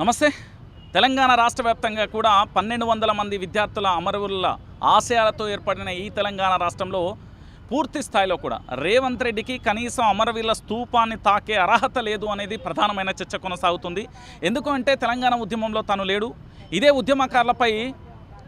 నమస్తే. తెలంగాణ రాష్ట్ర వ్యాప్తంగా కూడా పన్నెండు వందల మంది విద్యార్థుల అమరవుల ఆశయాలతో ఏర్పడిన ఈ తెలంగాణ రాష్ట్రంలో పూర్తి స్థాయిలో కూడా రేవంత్ రెడ్డికి కనీసం అమరవీరుల స్తూపాన్ని తాకే అర్హత లేదు అనేది ప్రధానమైన చర్చ కొనసాగుతుంది. ఎందుకంటే తెలంగాణ ఉద్యమంలో తను లేడు. ఇదే ఉద్యమకారులపై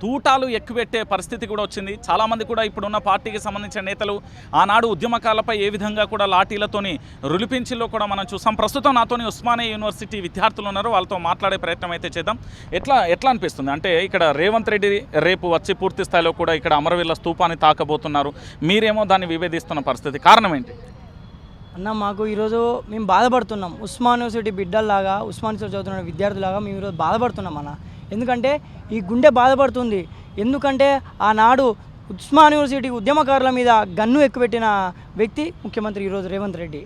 తూటాలు ఎక్కుపెట్టే పరిస్థితి కూడా వచ్చింది. చాలామంది కూడా ఇప్పుడున్న పార్టీకి సంబంధించిన నేతలు ఆనాడు ఉద్యమకాలపై ఏ విధంగా కూడా లాఠీలతోని రులిపించిలో కూడా మనం చూసాం. ప్రస్తుతం నాతోని ఉస్మానియా యూనివర్సిటీ విద్యార్థులు ఉన్నారు. వాళ్ళతో మాట్లాడే ప్రయత్నం అయితే చేద్దాం. ఎట్లా ఎట్లా అనిపిస్తుంది? అంటే ఇక్కడ రేవంత్ రెడ్డి రేపు వచ్చి పూర్తి స్థాయిలో కూడా ఇక్కడ అమరవీరుల స్థూపాన్ని తాకబోతున్నారు. మీరేమో దాన్ని విభేదిస్తున్న పరిస్థితి. కారణం ఏంటి? అన్న మాకు ఈరోజు మేము బాధపడుతున్నాం. ఉస్మాన్ యూనివర్సిటీ బిడ్డల్లాగా ఉస్మాన్ యూనివర్సిటీ చదువుతున్న విద్యార్థులాగా మేము ఈరోజు బాధపడుతున్నాం అన్న. ఎందుకంటే ఈ గుండె బాధపడుతుంది. ఎందుకంటే ఆనాడు ఉస్మాన్ యూనివర్సిటీ ఉద్యమకారుల మీద గన్ను ఎక్కుపెట్టిన వ్యక్తి ముఖ్యమంత్రి ఈరోజు రేవంత్ రెడ్డి.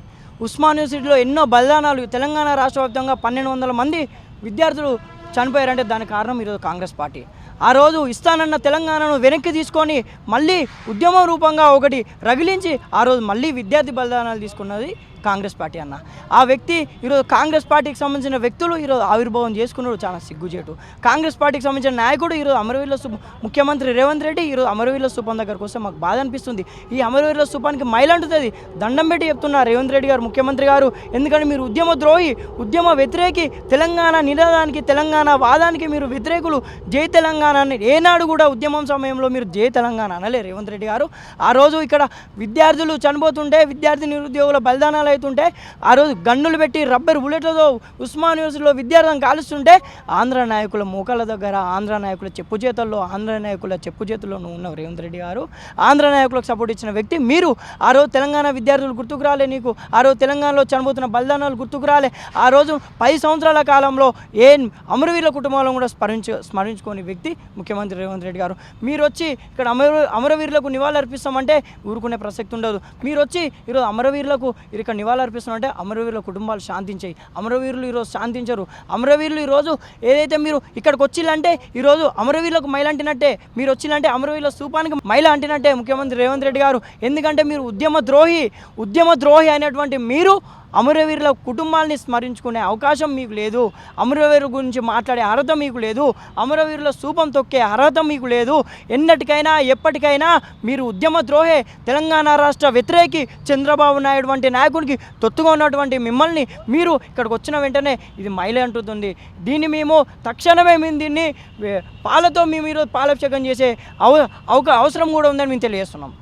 ఉస్మాన్ యూనివర్సిటీలో ఎన్నో బలిదానాలు తెలంగాణ రాష్ట్ర వ్యాప్తంగా పన్నెండు వందల మంది విద్యార్థులు చనిపోయారంటే దానికి కారణం ఈరోజు కాంగ్రెస్ పార్టీ. ఆ రోజు ఇస్తానన్న తెలంగాణను వెనక్కి తీసుకొని మళ్ళీ ఉద్యమ రూపంగా ఒకటి రగిలించి ఆ రోజు మళ్ళీ విద్యార్థి బలిదానాలు తీసుకున్నది కాంగ్రెస్ పార్టీ అన్న. ఆ వ్యక్తి ఈరోజు కాంగ్రెస్ పార్టీకి సంబంధించిన వ్యక్తులు ఈరోజు ఆవిర్భావం చేసుకున్నాడు చాలా సిగ్గుచేటు. కాంగ్రెస్ పార్టీకి సంబంధించిన నాయకుడు ఈరోజు అమరవీరుల స్థూపం ముఖ్యమంత్రి రేవంత్ రెడ్డి ఈరోజు అమరవీరుల స్థూపం దగ్గరకు వస్తే మాకు బాధ అనిపిస్తుంది. ఈ అమరవీరుల స్థూపానికి మైలంటుతుంది. దండం పెట్టి చెప్తున్నా రేవంత్ రెడ్డి గారు ముఖ్యమంత్రి గారు. ఎందుకంటే మీరు ఉద్యమ ద్రోహి ఉద్యమ వ్యతిరేకి తెలంగాణ నినాదానికి తెలంగాణ వాదానికి మీరు వ్యతిరేకులు. జై తెలంగాణ అని ఏనాడు కూడా ఉద్యమం సమయంలో మీరు జే తెలంగాణ అనలే రేవంత్ రెడ్డి గారు. ఆ రోజు ఇక్కడ విద్యార్థులు చనిపోతుంటే విద్యార్థి నిరుద్యోగుల బలిదానాలు అవుతుంటే ఆ రోజు గన్నులు పెట్టి రబ్బర్ బుల్లెట్లతో ఉస్మాన్ యూనివర్సిటీలో విద్యార్థులను కాలుస్తుంటే ఆంధ్ర నాయకుల మూకల దగ్గర ఆంధ్ర నాయకుల చెప్పు చేతుల్లో ఆంధ్ర నాయకుల చెప్పు చేతుల్లోనూ ఉన్న రేవంత్ రెడ్డి గారు. ఆంధ్ర నాయకులకు సపోర్ట్ ఇచ్చిన వ్యక్తి మీరు. ఆ రోజు తెలంగాణ విద్యార్థులు గుర్తుకు రాలే నీకు. ఆ రోజు తెలంగాణలో చనిపోతున్న బలిదానాలు గుర్తుకు రాలే. ఆ రోజు పది సంవత్సరాల కాలంలో ఏ అమరవీరుల కుటుంబాలను కూడా స్మరించు స్మరించుకోని వ్యక్తి ముఖ్యమంత్రి రేవంత్ రెడ్డి గారు. మీరు వచ్చి ఇక్కడ అమర అమరవీరులకు నివాళులు అర్పిస్తామంటే ఊరుకునే ప్రసక్తి ఉండదు. మీరు వచ్చి ఈరోజు అమరవీరులకు ఇక్కడ నివాళులర్పిస్తామంటే అమరవీరుల కుటుంబాలు శాంతించాయి. అమరవీరులు ఈరోజు శాంతించరు. అమరవీరులు ఈరోజు ఏదైతే మీరు ఇక్కడికి వచ్చిందంటే ఈరోజు అమరవీరులకు మైల అంటినట్టే మీరు వచ్చిందంటే అమరవీరుల స్థూపానికి మైల అంటినట్టే ముఖ్యమంత్రి రేవంత్ రెడ్డి గారు. ఎందుకంటే మీరు ఉద్యమ ద్రోహి ఉద్యమ ద్రోహి అయినటువంటి మీరు అమరవీరుల కుటుంబాల్ని స్మరించుకునే అవకాశం మీకు లేదు. అమరవీరుల గురించి మాట్లాడే అర్హత మీకు లేదు. అమరవీరుల స్థూపం తొక్కే అర్హత మీకు లేదు. ఎన్నటికైనా ఎప్పటికైనా మీరు ఉద్యమ ద్రోహే. తెలంగాణ రాష్ట్ర వ్యతిరేకి చంద్రబాబు నాయుడు వంటి నాయకుడికి తొత్తుగా ఉన్నటువంటి మిమ్మల్ని మీరు ఇక్కడికి వచ్చిన వెంటనే ఇది మైలే అంటుంది దీన్ని మేము తక్షణమే మేము దీన్ని పాలతో మేము ఈరోజు పాలాభిషేకం చేసే అవ అవక అవసరం కూడా ఉందని మేము తెలియజేస్తున్నాం.